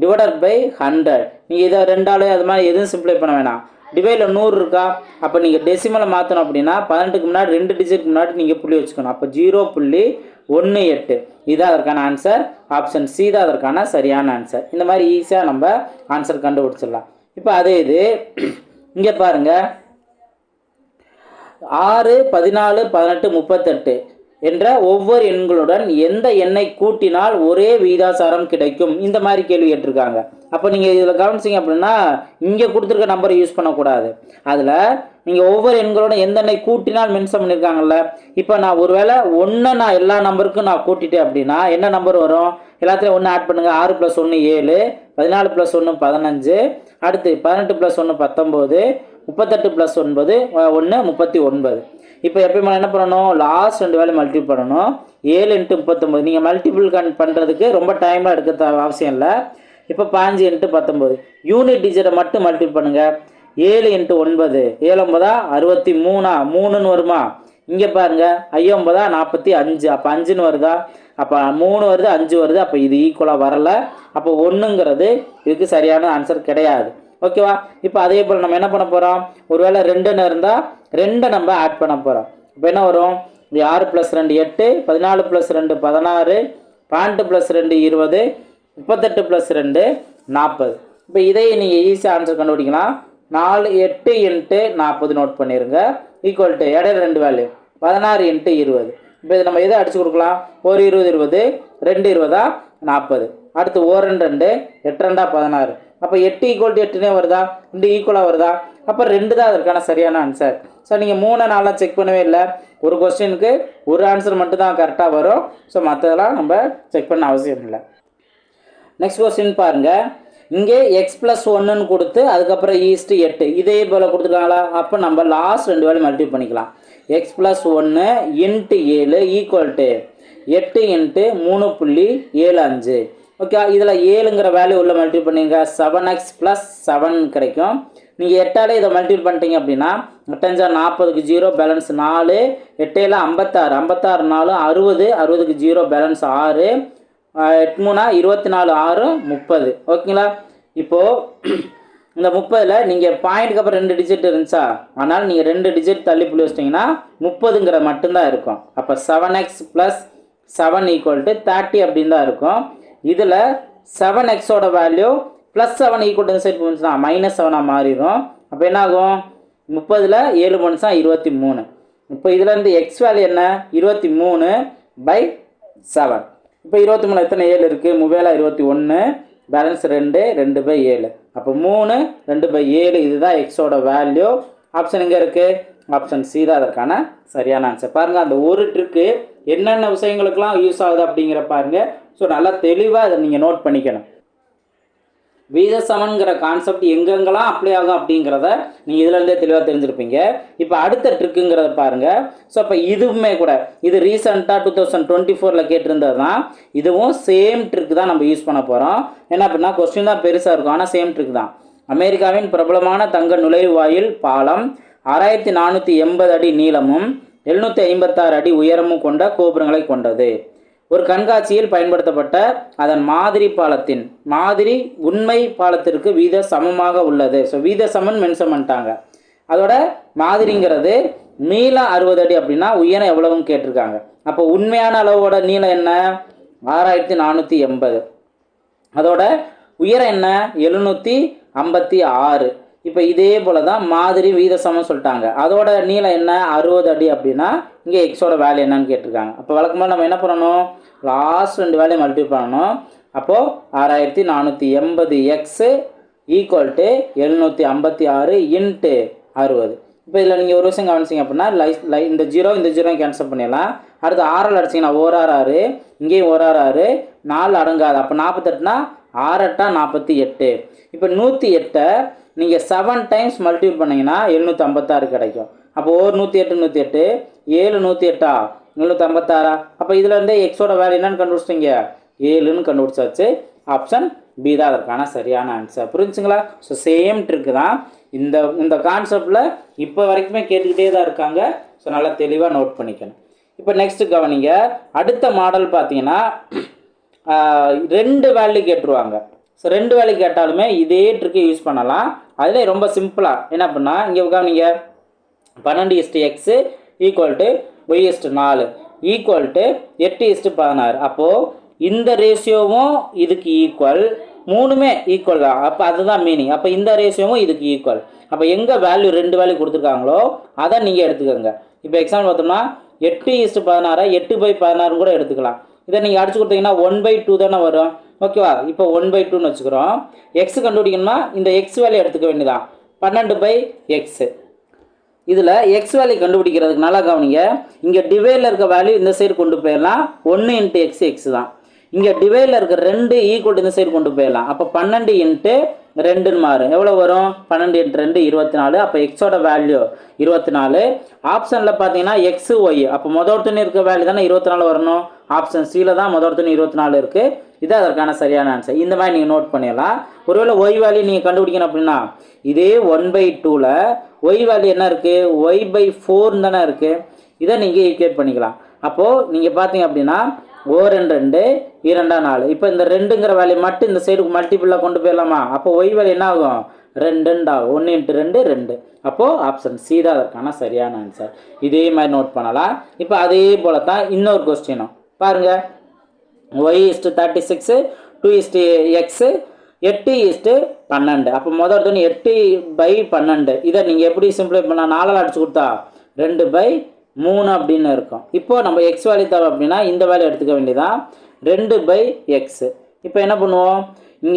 டிவைடட் பை ஹண்ட்ரட் நீங்கள் இதை ரெண்டாலே அது மாதிரி எதுவும் சிம்ப்ளை பண்ண வேணாம். டிவைடில் நூறு இருக்கா? அப்போ நீங்கள் டெசிமலை மாற்றணும் அப்படின்னா பதினெட்டுக்கு முன்னாடி ரெண்டு டிஜிட் முன்னாடி நீங்கள் புள்ளி வச்சுக்கணும். அப்போ ஜீரோ புள்ளி ஒன்று எட்டு. இதுதான் அதற்கான ஆன்சர் ஆப்ஷன் சி தான் அதற்கான சரியான ஆன்சர் இந்த மாதிரி ஈஸியாக நம்ம ஆன்சர் கண்டுபிடிச்சிடலாம். இப்போ அதே இது இங்கே பாருங்கள் ஆறு பதினாலு பதினெட்டு முப்பத்தெட்டு என்ற ஒவ்வொரு எண்களுடன் எந்த எண்ணை கூட்டினால் ஒரே விகிதாசாரம் கிடைக்கும்? இந்த மாதிரி கேள்வி கேட்டிருக்காங்க. அப்போ நீங்கள் இதில் கவனிச்சிங்க அப்படின்னா இங்கே கொடுத்துருக்க நம்பரை யூஸ் பண்ணக்கூடாது. அதில் நீங்கள் ஒவ்வொரு எண்களோட எந்த எண்ணை கூட்டினால் மென்ஷன் பண்ணியிருக்காங்கல்ல இப்போ நான் ஒருவேளை ஒன்று நான் எல்லா நம்பருக்கும் நான் கூட்டிட்டேன் அப்படின்னா என்ன நம்பர் வரும்? எல்லாத்துலேயும் ஒன்று ஆட் பண்ணுங்கள் ஆறு ப்ளஸ் ஒன்று ஏழு பதினாலு ப்ளஸ் ஒன்று பதினஞ்சு அடுத்து பதினெட்டு ப்ளஸ் ஒன்று பத்தொம்போது முப்பத்தெட்டு ப்ளஸ் ஒன்பது ஒன்று முப்பத்தி ஒன்பது. இப்போ எப்பயுமே என்ன பண்ணணும்? லாஸ்ட் ரெண்டு வேலை மல்டிபிள் பண்ணணும். ஏழு இன்ட்டு முப்பத்தொம்போது நீங்கள் மல்டிபிள் கன் பண்ணுறதுக்கு ரொம்ப டைம்லாம் எடுக்க அவசியம் இல்லை. இப்போ பாஞ்சு இன்ட்டு பத்தொம்போது யூனிட் டிஜிட்டை மட்டும் மல்டிபிள் பண்ணுங்கள் ஏழு இன்ட்டு ஒன்பது. ஏழு ஒன்பதா? அறுபத்தி மூணா. மூணுன்னு வருமா? இங்கே பாருங்க. ஐயொம்பதா நாற்பத்தி அஞ்சு. அப்போ அஞ்சுன்னு வருதா? அப்போ மூணு வருது அஞ்சு வருது அப்போ இது ஈக்குவலாக வரல. அப்போ ஒன்றுங்கிறது இதுக்கு சரியான ஆன்சர் கிடையாது. ஓகேவா இப்போ அதே போல் நம்ம என்ன பண்ண போகிறோம் ஒருவேளை ரெண்டுன்னு இருந்தால் ரெண்டை நம்ம ஆட் பண்ண போகிறோம் இப்போ என்ன வரும்? இது ஆறு ப்ளஸ் ரெண்டு எட்டு பதினாலு ப்ளஸ் ரெண்டு பதினாறு பன்னெண்டு ப்ளஸ் ரெண்டு இருபது முப்பத்தெட்டு ப்ளஸ் ரெண்டு நாற்பது. இப்போ இதை நீங்கள் ஈஸியாக ஆன்சர் கண்டுபிடிக்கலாம். நாலு எட்டு இன்ட்டு நாற்பது நோட் பண்ணிடுங்க ஈக்குவல் டு இடையில ரெண்டு வேல்யூ பதினாறு இன்ட்டு இருபது. இப்போ இது நம்ம எதை அடிச்சு கொடுக்கலாம்? ஒரு இருபது இருபது. ரெண்டு இருபதா? நாற்பது. அடுத்து ஓ ரெண்டு. ரெண்டு எட்டு ரெண்டா? பதினாறு. அப்போ எட்டு ஈக்குவல் டு எட்டுனே வருதா? ரெண்டு ஈக்குவலாக வருதா? அப்போ ரெண்டு தான் அதற்கான சரியான ஆன்சர் ஸோ நீங்கள் மூணு நாளாக செக் பண்ணவே இல்லை. ஒரு கொஸ்டினுக்கு ஒரு ஆன்சர் மட்டும் தான் கரெக்டாக வரும். ஸோ மற்றதெல்லாம் நம்ம செக் பண்ண அவசியம் இல்லை. நெக்ஸ்ட் கொஸ்டின் பாருங்கள் இங்கே எக்ஸ் ப்ளஸ் ஒன்றுன்னு கொடுத்து அதுக்கப்புறம் ஈஸ்ட்டு எட்டு. இதே போல் கொடுத்துருக்காங்களா? அப்போ நம்ம லாஸ்ட் ரெண்டு வேலையும் மல்டிபிள் பண்ணிக்கலாம். எக்ஸ் ப்ளஸ் ஒன்று இன்ட்டு ஏழு ஈக்குவல் டு எட்டு இன்ட்டு மூணு புள்ளி ஏழு அஞ்சு. ஓகே இதில் ஏழுங்கிற வேல்யூ உள்ள மல்டிபிள் பண்ணிங்க. செவன் எக்ஸ் ப்ளஸ் செவன் கிடைக்கும். நீங்கள் எட்டாலே இதை மல்டிபிள் பண்ணிட்டீங்க அப்படின்னா எட்டஞ்சா நாற்பதுக்கு ஜீரோ பேலன்ஸ் நாலு எட்டேல ஐம்பத்தாறு. ஐம்பத்தாறு நாலு அறுபது அறுபதுக்கு ஜீரோ பேலன்ஸ் ஆறு. எட்மூணா மூணா இருபத்தி நாலு ஆறு முப்பது. ஓகேங்களா? இப்போது இந்த முப்பதில் நீங்கள் பாயிண்ட்டுக்கு அப்புறம் ரெண்டு டிஜிட் இருந்துச்சா? அதனால் நீங்கள் ரெண்டு டிஜிட் தள்ளி புள்ளி வச்சிட்டிங்கன்னா முப்பதுங்கிற மட்டும்தான் இருக்கும். அப்போ seven x plus seven equal to thirty அப்படின்னு தான் இருக்கும். இதில் செவன் எக்ஸோட value plus seven equal to side போச்சுன்னா மைனஸ் செவனாக மாறிடும். அப்போ என்ன ஆகும் முப்பதில் ஏழு மனுஷா இருபத்தி மூணு. இப்போ இதில் இருந்து எக்ஸ் வேல்யூ என்ன? இருபத்தி மூணு பை செவன் இப்போ இருபத்தி மூணு எத்தனை? ஏழு இருக்குது மூவேலா இருபத்தி ஒன்று பேலன்ஸ் ரெண்டு ரெண்டு பை ஏழு. அப்போ மூணு ரெண்டு பை ஏழு இதுதான் எக்ஸோட வேல்யூ ஆப்ஷன் எங்கே இருக்குது ஆப்ஷன் சி தான் அதற்கான சரியான ஆன்சர் பாருங்கள் அந்த ஒரு ட்ரிக்கு என்னென்ன விஷயங்களுக்கெல்லாம் யூஸ் ஆகுது அப்படிங்கிற பாருங்கள் ஸோ நல்லா தெளிவாக அதை நீங்கள் நோட் பண்ணிக்கணும். வீத சமன்கிற கான்செப்ட் எங்கெங்கெல்லாம் அப்ளை ஆகும் அப்படிங்கிறத நீங்கள் இதுலேருந்தே தெளிவாக தெரிஞ்சிருப்பீங்க. இப்போ அடுத்த ட்ரிக்குங்கிறத பாருங்கள் ஸோ இப்போ இதுவுமே கூட இது ரீசெண்டாக டூ தௌசண்ட் டுவெண்ட்டி ஃபோரில் கேட்டிருந்தது தான் இதுவும் சேம் ட்ரிக் தான் நம்ம யூஸ் பண்ண போகிறோம் என்ன அப்படின்னா கொஸ்டின் தான் பெருசாக இருக்கும். ஆனால் சேம் ட்ரிக் தான். அமெரிக்காவின் பிரபலமான தங்க நுழைவாயில் பாலம் ஆறாயிரத்தி நானூற்றி எண்பது அடி நீளமும் எழுநூற்றி ஐம்பத்தாறு அடி உயரமும் கொண்ட கோபுரங்களை கொண்டது. ஒரு கண்காட்சியில் பயன்படுத்தப்பட்ட அதன் மாதிரி பாலத்தின் மாதிரி உண்மை பாலத்திற்கு வீத சமமாக உள்ளது. ஸோ வீத சமன் மென்ஷன் பண்ணிட்டாங்க. அதோட மாதிரிங்கிறது நீளம் அறுபது அடி அப்படின்னா உயரம் எவ்வளவுன்னு கேட்டிருக்காங்க. அப்போ உண்மையான அளவோட நீளம் என்ன? ஆறாயிரத்தி நானூற்றி எண்பது. அதோட உயரம் என்ன? எழுநூற்றி ஐம்பத்தி ஆறு. இப்போ இதே போல தான் மாதிரி வீத சமம் சொல்லிட்டாங்க. அதோட நீளம் என்ன? அறுபது அடி அப்படின்னா இங்கே எக்ஸோட வேல்யூ என்னன்னு கேட்டிருக்காங்க. அப்போ வழக்கமாக நம்ம என்ன பண்ணணும்? லாஸ்ட் ரெண்டு வேலையை மல்டிபிள் பண்ணணும். அப்போது ஆறாயிரத்தி நானூற்றி எண்பது எக்ஸு ஈக்குவல் டு எழுநூற்றி ஐம்பத்தி ஆறு இன்ட்டு அறுபது. இப்போ இதில் நீங்கள் ஒரு விஷயம் கவனிச்சிங்க அப்படின்னா லை லை இந்த ஜீரோ இந்த ஜீரோ கேன்சல் பண்ணிடலாம். அடுத்து ஆறில் அடிச்சிங்கன்னா ஓர் ஆறு ஆறு இங்கேயும் ஓர் ஆறு ஆறு நாலு அடங்காது. அப்போ நாற்பத்தெட்டுனா ஆறு எட்டா நாற்பத்தி எட்டு. இப்போ நூற்றி எட்டை நீங்கள் செவன் டைம்ஸ் மல்டிபிள் பண்ணீங்கன்னா எழுநூற்றி ஐம்பத்தாறு கிடைக்கும். அப்போ ஒரு நூற்றி எட்டு நூற்றி எட்டு ஏழு நூற்றி எட்டா? முந்நூற்றி ஐம்பத்தாறா? அப்போ இதில் இருந்தே எக்ஸோட வேல்யூ என்னன்னு கண்டுபிடிச்சிட்டீங்க? ஏழுன்னு கண்டுபிடிச்சாச்சு. ஆப்ஷன் பி தான். அதற்கான சரியான ஆன்சர் புரிஞ்சுங்களா? ஸோ சேம் ட்ரிக்கு தான். இந்த இந்த கான்செப்டில் இப்போ வரைக்குமே கேட்டுக்கிட்டே தான் இருக்காங்க. ஸோ நல்லா தெளிவாக நோட் பண்ணிக்கணும். இப்போ நெக்ஸ்ட்டு கவனிங்க. அடுத்த மாடல் பார்த்தீங்கன்னா ரெண்டு வேல்யூ கேட்டுருவாங்க. ஸோ ரெண்டு வேல்யூ கேட்டாலுமே இதே ட்ரிக்கை யூஸ் பண்ணலாம். அதில் ரொம்ப சிம்பிளாக என்ன பண்ணால் இங்கே கவனிங்க. பன்னெண்டு is to x equal to y is to நாலு. ஈக்குவல் டு எட்டு இஸ்ட்டு பதினாறு. அப்போது இந்த ரேஷியோவும் இதுக்கு ஈக்குவல் மூணுமே ஈக்குவல் தான். அப்போ அதுதான் மீனிங் அப்போ இந்த ரேஷியோவும் இதுக்கு ஈக்குவல் அப்போ எங்கே வேல்யூ ரெண்டு வேல்யூ கொடுத்துருக்காங்களோ அதை நீங்கள் எடுத்துக்கோங்க. இப்போ எக்ஸாம்பிள் பார்த்தோம்னா எட்டு இஸ்ட்டு பதினாறு எட்டு பை பதினாறுன்னு கூட எடுத்துக்கலாம். இதை நீங்கள் அடிச்சு கொடுத்தீங்கன்னா ஒன் பை டூ தானே வரும். ஓகேவா இப்போ ஒன் பை டூன்னு வச்சுக்கிறோம். எக்ஸ் கண்டுபிடிக்கணும்னா இந்த எக்ஸ் வேல்யூ எடுத்துக்க வேண்டியதான் பன்னெண்டு பை எக்ஸு இதில் எக்ஸ் வேல்யூ கண்டுபிடிக்கிறதுக்கு நல்லா கவனிங்க. இங்கே டிவைடில் இருக்க வேல்யூ இந்த சைடு கொண்டு போயிடலாம். ஒன்று இன்ட்டு எக்ஸ் எக்ஸ் தான். இங்கே டிவைடில் இருக்க ரெண்டு ஈக்குவல் இந்த சைடு கொண்டு போயிடலாம். அப்போ பன்னெண்டு இன்ட்டு ரெண்டுன்னு மாறும் எவ்வளோ வரும்? பன்னெண்டு இன்ட்டு ரெண்டு இருபத்தி நாலு அப்போ எக்ஸோட வேல்யூ இருபத்தி நாலு ஆப்ஷனில் பார்த்தீங்கன்னா எக்ஸு ஒய் அப்போ முதல் இருக்க வேல்யூ தானே இருபத்தி நாலு வரணும் ஆப்ஷன் சியில் தான் முதல் இருபத்தி நாலு இருக்குது இது அதற்கான சரியான ஆன்சர் இந்த மாதிரி நீங்கள் நோட் பண்ணிடலாம். ஒருவேளை ஒய் வேல்யூ நீங்கள் கண்டுபிடிக்கணும் அப்படின்னா இதே ஒன் பை டூவில் ஒய் வேல்யூ என்ன இருக்குது ஒய் பை ஃபோர்னு தானே இருக்குது இதை நீங்கள் ஈக்குவேட் பண்ணிக்கலாம். அப்போது நீங்கள் பார்த்தீங்க அப்படின்னா ஓ ரெண்டு ரெண்டு இரண்டா நாலு. இப்போ இந்த ரெண்டுங்கிற வேல்யூ மட்டும் இந்த சைடுக்கு மல்டிபிளாக கொண்டு போயிடலாமா? அப்போ ஒய் வேல்யூ என்ன ஆகும்? ரெண்டுண்டு ஆகும். ஒன்று இன்ட்டு ரெண்டு ரெண்டு. அப்போது ஆப்ஷன் சி தான் அதற்கான சரியான ஆன்சர் இதே மாதிரி நோட் பண்ணலாம். இப்போ அதே போல தான் இன்னொரு கொஸ்டினும் பாருங்கள் y is to thirty six two is to x எட்டு இஸ்ட்டு பன்னெண்டு. அப்போ முதல் துணி எட்டு பை பன்னெண்டு. இதை நீங்கள் எப்படி சிம்பிளை பண்ணால் நாலால் அடிச்சு கொடுத்தா? ரெண்டு பை மூணு அப்படின்னு இருக்கும். இப்போ நம்ம எக்ஸ் வேல்யூ தேவை அப்படின்னா இந்த வேல்யூ எடுத்துக்க வேண்டியதான் ரெண்டு பை எக்ஸு இப்போ என்ன பண்ணுவோம்?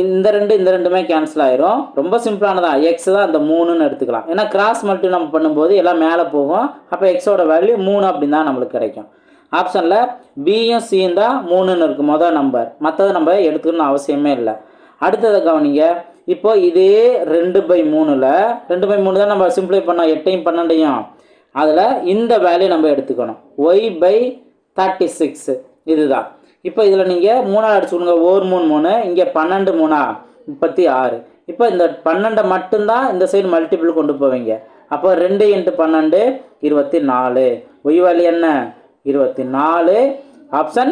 இந்த ரெண்டு இந்த ரெண்டுமே கேன்சல் ஆயிரும். ரொம்ப சிம்பிளானதான் எக்ஸ் தான் அந்த மூணுன்னு எடுத்துக்கலாம். ஏன்னா கிராஸ் மல்டி நம்ம பண்ணும்போது எல்லாம் மேலே போகும். அப்போ எக்ஸோட வேல்யூ மூணு அப்படின்னு தான் நம்மளுக்கு கிடைக்கும். ஆப்ஷனில் பியும் சியும் தான் மூணுன்னு இருக்குது மொதல் நம்பர் மற்றது நம்ம எடுத்துக்கணும்னு அவசியமே இல்லை. அடுத்ததை கவனிங்க. இப்போ இதே ரெண்டு பை மூணில் ரெண்டு பை மூணு தான் நம்ம சிம்பிளை பண்ணோம் எட்டையும் பன்னெண்டையும். அதில் இந்த வேல்யூ நம்ம எடுத்துக்கணும். ஒய் பை தேர்ட்டி சிக்ஸ் இதுதான். இப்போ இதில் நீங்கள் மூணால் அடிச்சுக்கணுங்க ஒரு மூணு மூணு இங்கே பன்னெண்டு மூணா முப்பத்தி ஆறு. இப்போ இந்த பன்னெண்டை மட்டும்தான் இந்த சைடு மல்டிபிள் கொண்டு போவீங்க. அப்போ ரெண்டு இன்ட்டு பன்னெண்டு இருபத்தி நாலு ஒய் வேல்யூ என்ன? இருபத்தி நாலு ஆப்ஷன்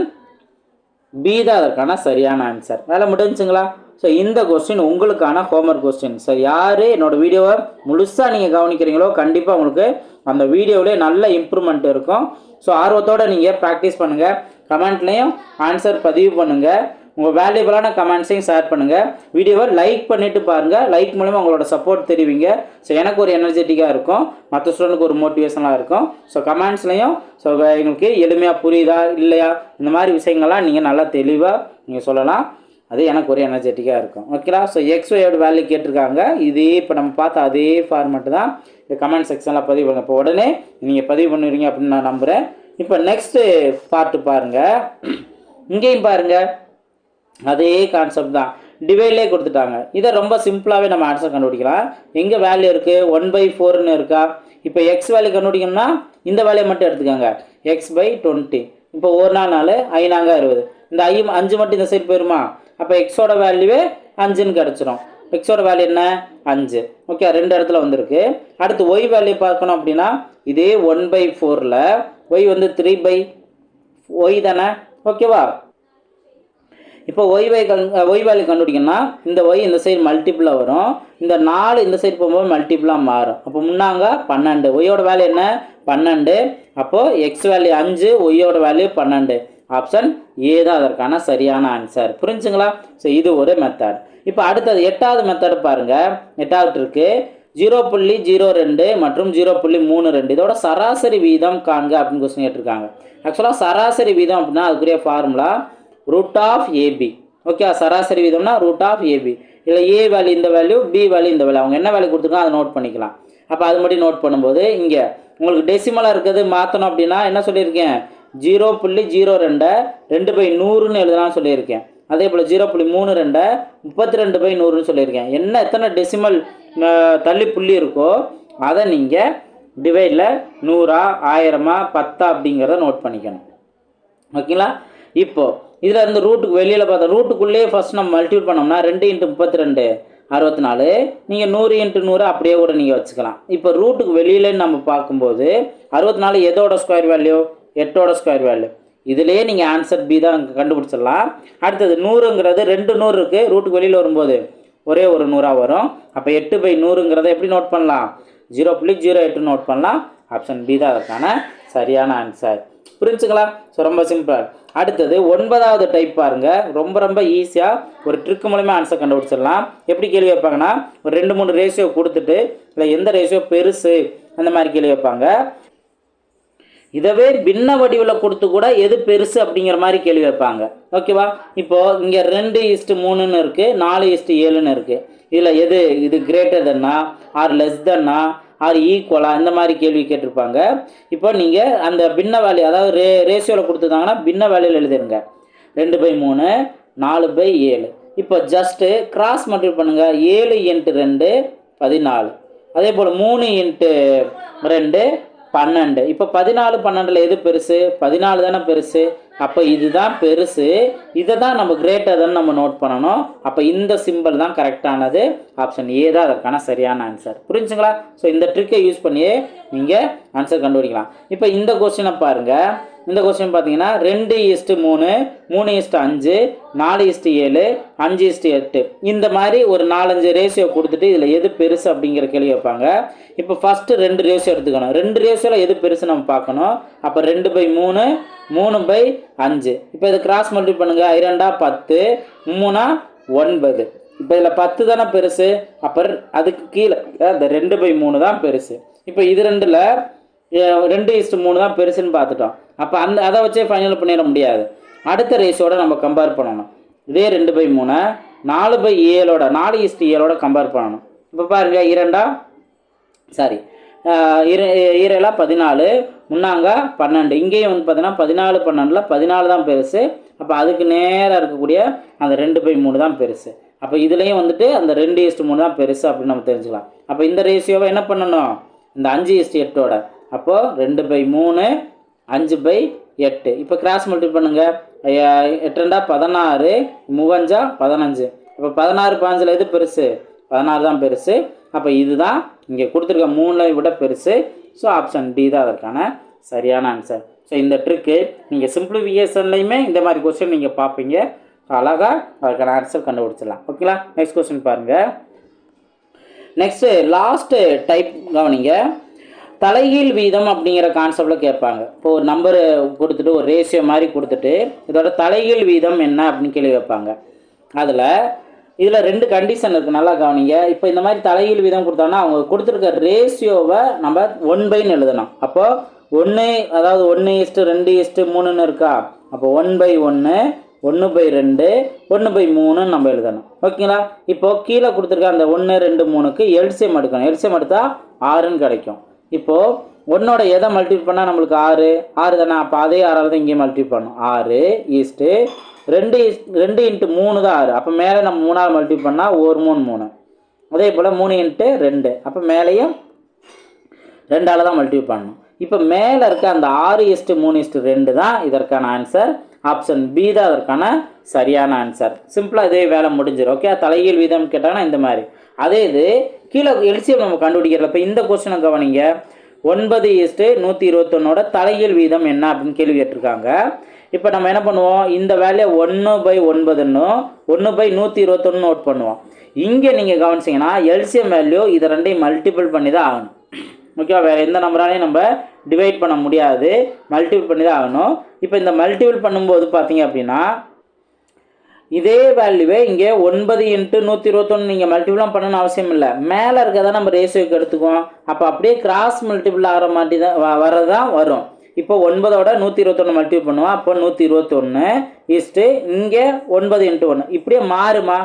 பி தான் அதற்கான சரியான ஆன்சர் வேலை முடிஞ்சுங்களா? ஸோ இந்த கொஸ்டின் உங்களுக்கான ஹோம்ஒர்க் கொஸ்டின் ஸோ யார் என்னோடய வீடியோவை முழுசாக நீங்கள் கவனிக்கிறீங்களோ கண்டிப்பாக உங்களுக்கு அந்த வீடியோவிலே நல்ல இம்ப்ரூவ்மெண்ட் இருக்கும். ஸோ ஆர்வத்தோடு நீங்கள் ப்ராக்டிஸ் பண்ணுங்கள் கமெண்ட்லேயும் ஆன்சர் பதிவு பண்ணுங்கள் உங்கள் வேல்யூபிளான கமெண்ட்ஸையும் ஷேர் பண்ணுங்கள் வீடியோவை லைக் பண்ணிவிட்டு பாருங்கள் லைக் மூலிமா உங்களோட சப்போர்ட் தெரிவிங்க. ஸோ எனக்கு ஒரு எனர்ஜெட்டிக்காக இருக்கும். மற்ற ஸ்டூடெண்ட்டுக்கு ஒரு மோட்டிவேஷனாக இருக்கும். ஸோ கமெண்ட்ஸ்லையும் ஸோ எங்களுக்கு எளிமையாக புரியுதா இல்லையா? இந்த மாதிரி விஷயங்கள்லாம் நீங்கள் நல்லா தெளிவாக நீங்கள் சொல்லலாம். அது எனக்கு ஒரு எனர்ஜெட்டிக்காக இருக்கும். ஓகேலா ஸோ எக்ஸ்ஒயோட வேல்யூ கேட்டிருக்காங்க. இதே இப்போ நம்ம பார்த்த அதே ஃபார்மெட்டு தான். இந்த கமெண்ட் செக்ஷனில் பதிவு பண்ணுங்க. இப்போ உடனே நீங்கள் பதிவு பண்ணுவீங்க அப்படின்னு நான் நம்புகிறேன் இப்போ நெக்ஸ்ட்டு பார்ட்டு பாருங்கள் இங்கேயும் பாருங்கள் அதே கான்செப்ட் தான். டிவைட்லேயே கொடுத்துட்டாங்க. இதை ரொம்ப சிம்பிளாகவே நம்ம ஆன்சர் கண்டுபிடிக்கலாம். எங்கே வேல்யூ இருக்குது ஒன் பை ஃபோர்னு இருக்கா? இப்போ எக்ஸ் வேல்யூ கண்டுபிடிக்கணும்னா இந்த வேல்யூ மட்டும் எடுத்துக்கோங்க. எக்ஸ் பை டுவெண்ட்டி இப்போ ஒரு நாள் நாள் ஐநாங்க அறுபது. இந்த ஐ அஞ்சு மட்டும் இந்த சைடு போயிருமா? அப்போ எக்ஸோட வேல்யூவே அஞ்சுன்னு கிடச்சிரும். எக்ஸோட வேல்யூ என்ன? அஞ்சு. ஓகே ரெண்டு இடத்துல வந்திருக்கு. அடுத்து ஒய் வேல்யூ பார்க்கணும் அப்படின்னா இதே ஒன் பை ஃபோரில் ஒய் வந்து த்ரீ பை ஒய் தானே? ஓகேவா இப்போ ஒய் வை கண் ஒய் வேல்யூ கண்டுபிடிக்கணும்னா இந்த ஒய் இந்த சைடு மல்டிப்புளாக வரும். இந்த நாலு இந்த சைடு போகும்போது மல்டிப்புளாக மாறும். அப்போ முன்னாங்க பன்னெண்டு. ஒய்யோட வேல்யூ என்ன? பன்னெண்டு. அப்போது எக்ஸ் வேல்யூ அஞ்சு ஒய்யோட வேல்யூ பன்னெண்டு. ஆப்ஷன் ஏ தான் அதற்கான சரியான ஆன்சர் புரிஞ்சுங்களா? ஸோ இது ஒரு மெத்தட் இப்போ அடுத்தது எட்டாவது மெத்தட் பாருங்கள் எட்டாவது இருக்கு. ஜீரோ புள்ளி ஜீரோ ரெண்டு மற்றும் ஜீரோ புள்ளி மூணு ரெண்டு. இதோட சராசரி வீதம் காண்க அப்படின்னு கொஸ்டின் கேட்டிருக்காங்க. ஆக்சுவலாக சராசரி வீதம் அப்படின்னா அதுக்குரிய formula root of A B சராசரி வீதம்னா root of A B A value இந்த வேல்யூ பி வேல்யூ இந்த வேல்யூ அவங்க என்ன வேல்யூ கொடுத்துருக்காங்க அதை நோட் பண்ணிக்கலாம். அப்போ அது மட்டும் நோட் பண்ணும்போது இங்கே உங்களுக்கு டெசிமலாக இருக்கிறது மாற்றணும் அப்படின்னா என்ன சொல்லியிருக்கேன்? ஜீரோ புள்ளி ஜீரோ ரெண்டை ரெண்டு பை நூறுன்னு எழுதலாம்னு சொல்லியிருக்கேன். அதே போல் ஜீரோ புள்ளி மூணு ரெண்டை முப்பத்தி ரெண்டு பை நூறுன்னு சொல்லியிருக்கேன். என்ன எத்தனை டெசிமல் தள்ளி புள்ளி இருக்கோ அதை நீங்கள் டிவைடில் நூறா ஆயிரமா பத்தா அப்படிங்கிறத நோட் பண்ணிக்கணும். ஓகேங்களா? இப்போ இதில் இருந்து ரூட்டுக்கு வெளியில் பார்த்தா ரூட்டுக்குள்ளேயே ஃபஸ்ட் நம்ம மல்டிபிள் பண்ணோம்னா ரெண்டு இன்ட்டு முப்பத்தி ரெண்டு அறுபத்தி நாலு. நீங்கள் நூறு இன்ட்டு நூறு அப்படியே கூட நீங்கள் வச்சுக்கலாம். இப்போ ரூட்டுக்கு வெளியிலன்னு நம்ம பார்க்கும்போது அறுபத்தி நாலு எதோட ஸ்கொயர் வேல்யூ எட்டோட ஸ்கொயர் வேல்யூ இதுலேயே நீங்கள் ஆன்சர் பி தான் கண்டுபிடிச்சிடலாம். அடுத்தது நூறுங்கிறது ரெண்டு நூறு இருக்குது ரூட்டுக்கு வெளியில் வரும்போது ஒரே ஒரு நூறாக வரும். அப்போ எட்டு பை நூறுங்கிறத எப்படி நோட் பண்ணலாம்? ஜீரோ புள்ளி ஜீரோ எட்டு நோட் பண்ணலாம். ஆப்ஷன் பி தான் அதுக்கான சரியான ஆன்சர் புரிஞ்சுங்களா? ஸோ ரொம்ப சிம்பிள் அடுத்தது ஒன்பதாவது டைப் பாருங்கள் ரொம்ப ரொம்ப ஈஸியாக ஒரு ட்ரிக் மூலயமா ஆன்சர் கண்டுபிடிச்சிடலாம். எப்படி கேள்வி வைப்பாங்கன்னா ஒரு ரெண்டு மூணு ரேஷியோ கொடுத்துட்டு இல்லை எந்த ரேஷியோ பெருசு அந்த மாதிரி கேள்வி வைப்பாங்க. இதவே பின்ன வடிவில் கொடுத்து கூட எது பெருசு அப்படிங்கிற மாதிரி கேள்வி வைப்பாங்க. ஓகேவா இப்போது இங்கே ரெண்டு இஸ்ட்டு மூணுன்னு இருக்குது நாலு இஸ்ட்டு ஏழுன்னு இருக்குது இதில் எது? இது கிரேட்டர் தன்னா ஆர் லெஸ் தன்னா ஆர் ஈக்குவலா இந்த மாதிரி கேள்வி கேட்டிருப்பாங்க. இப்போ நீங்கள் அந்த பின்ன வேல்யூ அதாவது ரே ரேஷியோவில் கொடுத்துருந்தாங்கன்னா பின்ன வேல்யூவில் எழுதிருங்க. ரெண்டு பை மூணு நாலு பை ஏழு. இப்போ ஜஸ்ட்டு கிராஸ் மல்டிபிள் பண்ணுங்கள் ஏழு இன்ட்டு ரெண்டு பதினாலு. அதே போல் மூணு இன்ட்டு ரெண்டு பன்னெண்டு. இப்போ பதினாலு பன்னெண்டில் எது பெருசு? பதினாலு தானே பெருசு? அப்போ இதுதான் பெருசு. இதை தான் நம்ம கிரேட்டர் தான் நம்ம நோட் பண்ணணும். அப்போ இந்த சிம்பிள் தான் கரெக்டானது ஆப்ஷன் ஏ தான் அதற்கான சரியான ஆன்சர் புரிஞ்சுங்களா? ஸோ இந்த ட்ரிக்கை யூஸ் பண்ணியே நீங்கள் ஆன்சர் கண்டுபிடிக்கலாம். இப்போ இந்த கொஸ்டினை பாருங்கள் இந்த கொஸ்டின் பார்த்தீங்கன்னா ரெண்டு இஸ்ட்டு மூணு மூணு இஸ்ட்டு அஞ்சு நாலு இஸ்ட்டு ஏழு அஞ்சு இஸ்ட்டு எட்டு. இந்த மாதிரி ஒரு நாலஞ்சு ரேஷியோ கொடுத்துட்டு இதில் எது பெருசு அப்படிங்கிற கேள்வி வைப்பாங்க இப்போ ஃபஸ்ட்டு ரெண்டு ரேஷியோ எடுத்துக்கணும். ரெண்டு ரேஷியோவில் எது பெருசு நம்ம பார்க்கணும்? அப்போ ரெண்டு பை மூணு மூணு பை அஞ்சு. இப்போ இதை கிராஸ் மல்டி பண்ணுங்கள் இரண்டா பத்து மூணா ஒன்பது. இப்போ இதில் பத்து தானே பெருசு? அப்புறம் அதுக்கு கீழே அந்த ரெண்டு பை மூணு தான் பெருசு. இப்போ இது ரெண்டில் ரெண்டு இஸ்ட்டு மூணு தான் பெருசுன்னு பார்த்துட்டோம். அப்போ அந்த அதை வச்சே ஃபைனல் பண்ணிட முடியாது. அடுத்த ரேஸோட நம்ம கம்பேர் பண்ணணும். இதே ரெண்டு பை மூணை நாலு பை ஏழோட நாலு இஸ்டி ஏழோட கம்பேர் பண்ணணும். இப்போ பாருங்கள் இரண்டா? சாரி இரு ஈரலா பதினாலு முன்னாங்க பன்னெண்டு. இங்கேயும் வந்து பார்த்தீங்கன்னா பதினாலு பன்னெண்டில் பதினாலு தான் பெருசு. அப்போ அதுக்கு நேராக இருக்கக்கூடிய அந்த ரெண்டு பை மூணு தான் பெருசு. அப்போ இதுலேயும் வந்துட்டு அந்த ரெண்டு இஸ்ட் மூணு தான் பெருசு அப்படின்னு நம்ம தெரிஞ்சுக்கலாம். அப்போ இந்த ரேஷியோவை என்ன பண்ணணும்? இந்த அஞ்சு இஸ்ட் எட்டோட. அப்போது ரெண்டு பை மூணு அஞ்சு பை எட்டு. இப்போ கிராஸ் மல்டி பண்ணுங்கள் எட்டுண்டா பதினாறு மூவஞ்சா பதினஞ்சு. இப்போ பதினாறு பாஞ்சில் எது பெருசு? பதினாறு தான் பெருசு. அப்போ இதுதான் இங்கே கொடுத்துருக்க மூணில் விட பெருசு. ஸோ ஆப்ஷன் டி தான் அதற்கான சரியான ஆன்சர் ஸோ இந்த ட்ரிக்கு நீங்கள் சிம்பிளிஃபிகேஷன்லையுமே இந்த மாதிரி கொஸ்டின் நீங்கள் பார்ப்பீங்க. அழகாக அதுக்கான ஆன்சர் கண்டுபிடிச்சிடலாம். ஓகேங்களா நெக்ஸ்ட் கொஸ்டின் பாருங்கள் நெக்ஸ்ட்டு லாஸ்ட்டு டைப் கவனிங்க. தலைகீழ் வீதம் அப்படிங்கிற கான்செப்டில் கேட்பாங்க. இப்போ ஒரு நம்பரு கொடுத்துட்டு ஒரு ரேஷியோ மாதிரி கொடுத்துட்டு இதோட தலைகீழ் வீதம் என்ன அப்படின்னு கேள்வி வைப்பாங்க அதில் இதில் ரெண்டு கண்டிஷன் இருக்குது நல்லா கவனிங்க. இப்போ இந்த மாதிரி தலைகீழ் வீதம் கொடுத்தாங்கன்னா அவங்க கொடுத்துருக்க ரேஷியோவை நம்ம ஒன் பைன்னு எழுதணும். அப்போது ஒன்று அதாவது ஒன்று இஸ்ட்டு ரெண்டு இஸ்ட்டு மூணுன்னு இருக்கா? அப்போ ஒன் பை ஒன்று ஒன்று பை ரெண்டு ஒன்று பை மூணுன்னு நம்ம எழுதணும். ஓகேங்களா? இப்போது கீழே கொடுத்துருக்க அந்த ஒன்று ரெண்டு மூணுக்கு எல்சியம் எடுக்கணும். எல்சியம் எடுத்தால் ஆறுன்னு கிடைக்கும். இப்போது ஒன்னோட எதை மல்டிபிள் பண்ணால் நம்மளுக்கு ஆறு? ஆறு தானே அப்போ அதே ஆறால் தான் இங்கேயும் மல்டிபிள் பண்ணும். ஆறு ஈஸ்ட்டு ரெண்டு ரெண்டு இன்ட்டு மூணு தான் ஆறு. அப்போ மேலே நம்ம மூணாவது மல்டிபிள் பண்ணால் ஒரு மூணு மூணு. அதே போல் மூணு இன்ட்டு ரெண்டு. அப்போ மேலேயும் ரெண்டால் தான் மல்டிபிள் பண்ணணும் இப்போ மேலே இருக்க அந்த ஆறு இஸ்ட்டு மூணு இஸ்ட்டு ரெண்டு தான் இதற்கான ஆன்சர் ஆப்ஷன் பி தான் அதற்கான சரியான ஆன்சர் சிம்பிளாக இதே வேலை முடிஞ்சிடும் ஓகே தலைகீழ் வீதம் கேட்டாங்கன்னா இந்த மாதிரி. அதே இது கீழே எல்சிஎம் நம்ம கண்டுபிடிக்கிறல இப்போ இந்த கொஸ்டினை கவனிங்க. ஒன்பது இஸ்ட்டு நூற்றி இருபத்தொன்னோட தலைகீழ் வீதம் என்ன அப்படின்னு கேள்வி கேட்டிருக்காங்க. இப்போ நம்ம என்ன பண்ணுவோம்? இந்த வேலையை ஒன்று பை ஒன்பதுன்னு ஒன்று பை நூற்றி இருபத்தொன்று நோட் பண்ணுவோம். இங்கே நீங்கள் கவனிச்சிங்கன்னா எல்சிஎம் வேல்யூ இதை ரெண்டையும் மல்டிபிள் பண்ணி தான் ஆகணும். ஓகேவா வேறு எந்த நம்பராலையும் நம்ம டிவைட் பண்ண முடியாது. மல்டிபிள் பண்ணி தான் ஆகணும். இப்போ இந்த மல்டிபிள் பண்ணும்போது பார்த்தீங்க அப்படின்னா இதே வேல்யூவே இங்கே ஒன்பது இன்ட்டு நூற்றி இருபத்தொன்று நீங்கள் மல்டிபிளாம் பண்ணணும்னு அவசியம் இல்லை. மேலே இருக்கிறத நம்ம ரேஷியோக்கு எடுத்துக்குவோம். அப்போ அப்படியே கிராஸ் மல்டிபிள் ஆகிற மாதிரி தான் வர்றது தான் வரும். இப்போ ஒன்பதோட நூற்றி இருபத்தொன்று மல்டிபிள் பண்ணுவோம். அப்போ நூற்றி இருபத்தொன்று இஸ்ட்டு இங்கே ஒன்பது இன்ட்டு ஒன்று இப்படியே மாறுமா?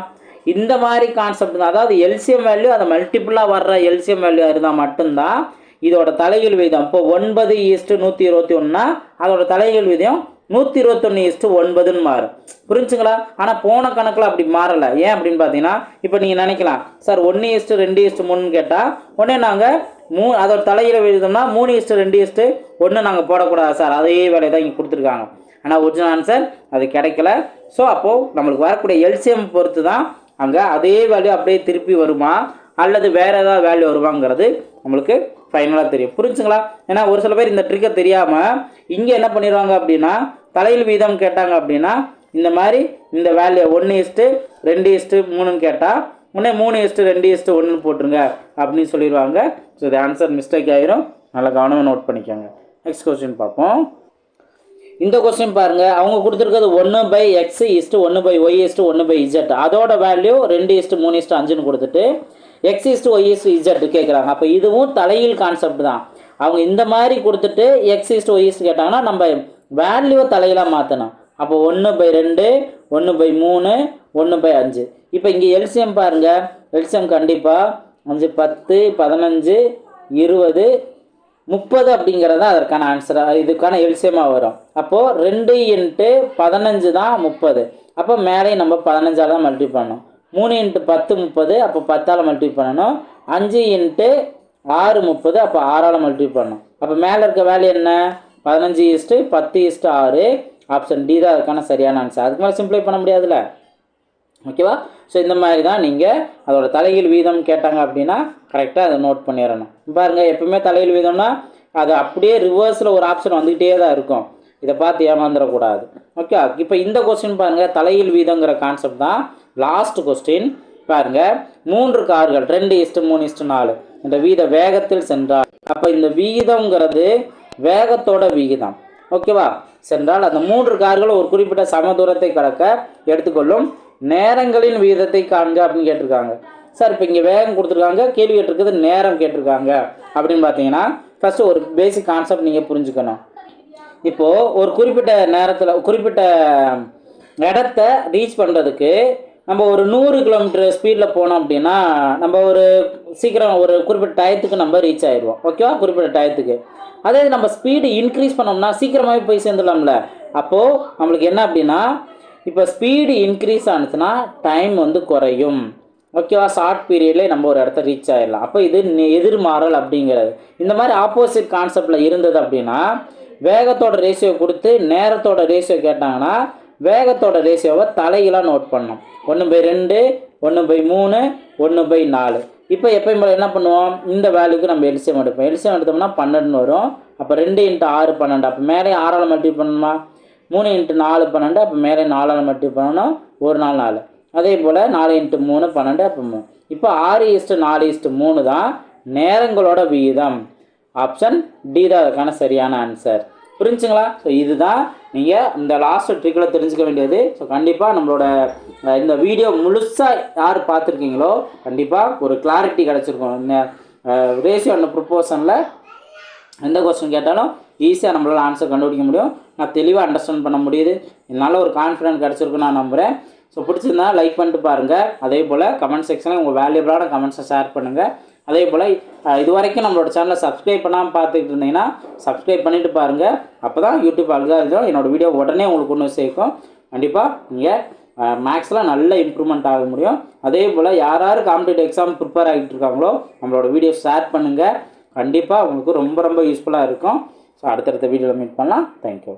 இந்த மாதிரி கான்செப்ட் தான். அதாவது எல்சிஎம் வேல்யூ அதை மல்டிபிளாக வர்ற எல்சிஎம் வேல்யூ இருந்தால் மட்டும்தான் இதோட தலைகீழ் விகிதம் இப்போ ஒன்பது ஈஸ்ட்டு நூற்றி இருபத்தி ஒன்றுனா அதோட தலைகீழ் விதம் நூற்றி இருபத்தொன்று இஸ்ட்டு ஒன்பதுன்னு மாறும் புரிஞ்சுங்களா? ஆனால் போன கணக்கில் அப்படி மாறலை. ஏன் அப்படின்னு பார்த்தீங்கன்னா இப்போ நீங்கள் நினைக்கலாம் சார் ஒன்று ஈஸ்ட்டு ரெண்டு ஈஸ்ட்டு மூணுன்னு கேட்டால் உடனே நாங்கள் மூ அதோட தலையில் விழுதோம்னா மூணு இஸ்ட்டு ரெண்டு ஈஸ்ட்டு ஒன்று நாங்கள் போடக்கூடாது சார். அதே வேலையை தான் இங்கே கொடுத்துருக்காங்க. ஆனால் ஒரிஜினல் ஆன்சர் அது கிடைக்கல. ஸோ அப்போது நம்மளுக்கு வரக்கூடிய எல்சிஎம் பொறுத்து தான் அங்கே அதே வேல்யூ அப்படியே திருப்பி வருமா? அல்லது வேறு ஏதாவது வேல்யூ வருவாங்கிறது நம்மளுக்கு ஃபைனலாக தெரியும். புரிஞ்சுங்களா? ஏன்னா ஒரு சில பேர் இந்த ட்ரிக்கை தெரியாமல் இங்கே என்ன பண்ணிடுவாங்க அப்படின்னா தலையில் வீதம் கேட்டாங்க அப்படின்னா இந்த மாதிரி இந்த வேல்யூ ஒன்று இஸ்ட்டு ரெண்டு இஸ்ட்டு மூணுன்னு கேட்டால் உடனே மூணு இஸ்ட்டு ரெண்டு இஸ்ட்டு ஒன்றுன்னு போட்டுருங்க அப்படின்னு சொல்லிடுவாங்க. ஸோ இது ஆன்சர் மிஸ்டேக் ஆகிரும் நல்லா கவனமாக நோட் பண்ணிக்கோங்க. நெக்ஸ்ட் கொஸ்டின் பார்ப்போம். இந்த கொஸ்டின் பாருங்கள் அவங்க கொடுத்துருக்கிறது ஒன்று பை எக்ஸ் இஸ்ட்டு ஒன்று பை ஒய் இஸ்ட்டு ஒன்று பை இஜெட் அதோட வேல்யூ ரெண்டு இஸ்ட்டு மூணு இஸ்ட்டு அஞ்சுன்னு கொடுத்துட்டு x is to y is z கேட்குறாங்க அப்போ இதுவும் தலையில் கான்செப்ட் தான். அவங்க இந்த மாதிரி கொடுத்துட்டு எக்ஸ் இஸ்ட்டு ஒய் இஸ் கேட்டாங்கன்னா நம்ம வேல்யூவை தலையிலாக மாற்றணும் அப்போ ஒன்று பை ரெண்டு ஒன்று பை மூணு ஒன்று பை அஞ்சு. இப்போ இங்கே எல்சிஎம் பாருங்கள் எல்சிஎம் கண்டிப்பாக அஞ்சு பத்து பதினஞ்சு இருபது முப்பது அப்படிங்கிறது தான் அதற்கான ஆன்சராக இதுக்கான எல்சியமாக வரும். அப்போது ரெண்டு இன்ட்டு பதினஞ்சு தான் முப்பது. அப்போ மேலே நம்ம பதினஞ்சால் தான் மல்டி பண்ணணும். மூணு இன்ட்டு பத்து முப்பது அப்போ பத்தால் மல்டி பண்ணணும். அஞ்சு இன்ட்டு ஆறு முப்பது அப்போ ஆறால் மல்டி பண்ணணும். அப்போ மேலே இருக்க வேல்யூ என்ன? பதினஞ்சு இஸ்ட்டு பத்து இஸ்ட்டு ஆறு. ஆப்ஷன் டி தான் அதுக்கான சரியான ஆன்சர் அதுக்கு மேலே சிம்ப்ளை பண்ண முடியாதுல்ல? ஓகேவா ஸோ இந்த மாதிரி தான் நீங்கள் அதோட தலைகீழ் வீதம் கேட்டாங்க அப்படின்னா கரெக்டாக அதை நோட் பண்ணிடணும். பாருங்கள் எப்பவுமே தலைகீழ் வீதம்னா அது அப்படியே ரிவர்ஸில் ஒரு ஆப்ஷன் வந்துக்கிட்டே தான் இருக்கும். இதை பார்த்து ஏமாந்துடக்கூடாது. ஓகே இப்போ இந்த கொஸ்டின் பாருங்கள் தலைகீழ் வீதங்கிற கான்செப்ட் தான் லாஸ்ட் கொஸ்டின் பாருங்கள் மூன்று கார்கள் ரெண்டு இஸ்ட்டு மூணு இஸ்ட்டு நாலு. இந்த வீத வேகத்தில் சென்றால் அப்போ இந்த வீதங்கிறது வேகத்தோட விகிதம். ஓகேவா சென்றால் அந்த மூன்று கார்களும் ஒரு குறிப்பிட்ட சம தூரத்தை கடக்க எடுத்துக்கொள்ளும். நேரங்களின் விகிதத்தை காண்க அப்படின்னு கேட்டிருக்காங்க. சார் இப்போ இங்கே வேகம் கொடுத்துருக்காங்க கேள்வி கேட்டிருக்குது நேரம் கேட்டிருக்காங்க. அப்படின்னு பார்த்தீங்கன்னா ஃபஸ்ட்டு ஒரு பேசிக் கான்செப்ட் நீங்கள் புரிஞ்சுக்கணும். இப்போது ஒரு குறிப்பிட்ட நேரத்தில் குறிப்பிட்ட இடத்த ரீச் பண்ணுறதுக்கு நம்ம ஒரு நூறு கிலோமீட்டர் ஸ்பீடில் போனோம் அப்படின்னா நம்ம ஒரு சீக்கிரம் ஒரு குறிப்பிட்ட டயத்துக்கு நம்ம ரீச் ஆயிடுவோம். ஓகேவா குறிப்பிட்ட டயத்துக்கு. அதே நம்ம ஸ்பீடு இன்க்ரீஸ் பண்ணோம்னா சீக்கிரமாகவே போய் சேர்ந்துடலாம்ல. அப்போது நம்மளுக்கு என்ன அப்படின்னா இப்போ ஸ்பீடு இன்க்ரீஸ் ஆனுச்சுன்னா டைம் வந்து குறையும். ஓகேவா ஷார்ட் பீரியட்லேயே நம்ம ஒரு இடத்த ரீச் ஆயிடலாம். அப்போ இது எதிர்மாறல் அப்படிங்கிறது. இந்த மாதிரி ஆப்போசிட் கான்செப்டில் இருந்தது அப்படின்னா வேகத்தோட ரேஷியோ கொடுத்து நேரத்தோட ரேஷியோ கேட்டாங்கன்னா வேகத்தோட ரேஷியோவை தலைகளாக நோட் பண்ணணும். ஒன்று பை ரெண்டு ஒன்று பை மூணு ஒன்று பை நாலு. இப்போ எப்பயும் போல என்ன பண்ணுவோம்? இந்த வேல்யூக்கு நம்ம எல்சியம் எடுப்போம். எல்சியம் எடுத்தோம்னா பன்னெண்டுன்னு வரும். அப்போ ரெண்டு இன்ட்டு ஆறு பன்னெண்டு. அப்போ மேலே ஆறால் மல்டி பண்ணணுமா? மூணு இன்ட்டு நாலு பன்னெண்டு. அப்போ மேலே நாலால் மல்டி பண்ணணும் ஒரு நாள் நாலு. அதே போல் நாலு இன்ட்டு மூணு பன்னெண்டு அப்போ மூணு. இப்போ ஆறு இஸ்ட்டு நாலு இஸ்ட்டு மூணு தான் நேரங்களோட விகிதம். ஆப்ஷன் டி தான். அதுக்கான சரியான ஆன்சர் புரிஞ்சுங்களா? ஸோ இதுதான் நீங்கள் இந்த லாஸ்ட் ட்ரிக்கில் தெரிஞ்சுக்க வேண்டியது. ஸோ கண்டிப்பாக நம்மளோட இந்த வீடியோ முழுசாக யார் பார்த்துருக்கீங்களோ கண்டிப்பாக ஒரு கிளாரிட்டி கிடச்சிருக்கும். இந்த ரேஷியோ அந்த ப்ரொப்போஷனில் எந்த கொஸ்டின் கேட்டாலும் ஈஸியாக நம்மளால் ஆன்சர் கண்டுபிடிக்க முடியும். நான் தெளிவாக அண்டர்ஸ்டாண்ட் பண்ண முடியுது. என்னால் ஒரு கான்ஃபிடென்ட் கிடச்சிருக்குன்னு நான் நம்புகிறேன் ஸோ பிடிச்சிருந்தா லைக் பண்ணிட்டு பாருங்கள் அதே போல் கமெண்ட் செக்ஷனில் உங்கள் வேல்யூபிளான கமெண்ட்ஸை ஷேர் பண்ணுங்கள் அதே போல் இது வரைக்கும் நம்மளோட சேனலை சப்ஸ்கிரைப் பண்ணாமல் பார்த்துக்கிட்டு இருந்தீங்கன்னா சப்ஸ்கிரைப் பண்ணிவிட்டு பாருங்கள் அப்போ தான் யூடியூப் அல்காரிதம் என்னோட வீடியோ உடனே உங்களுக்கு ஒன்று சேர்க்கும். கண்டிப்பாக நீங்கள் மேக்ஸில் நல்ல இம்ப்ரூவ்மெண்ட் ஆக முடியும். அதே போல் யார் யார் காம்படிட்டிவ் எக்ஸாம் ப்ரிப்பேர் ஆகிட்டு இருக்காங்களோ நம்மளோட வீடியோ ஷேர் பண்ணுங்கள் கண்டிப்பாக உங்களுக்கு ரொம்ப ரொம்ப யூஸ்ஃபுல்லாக இருக்கும். ஸோ அடுத்தடுத்த வீடியோவில் மீட் பண்ணலாம். தேங்க்யூ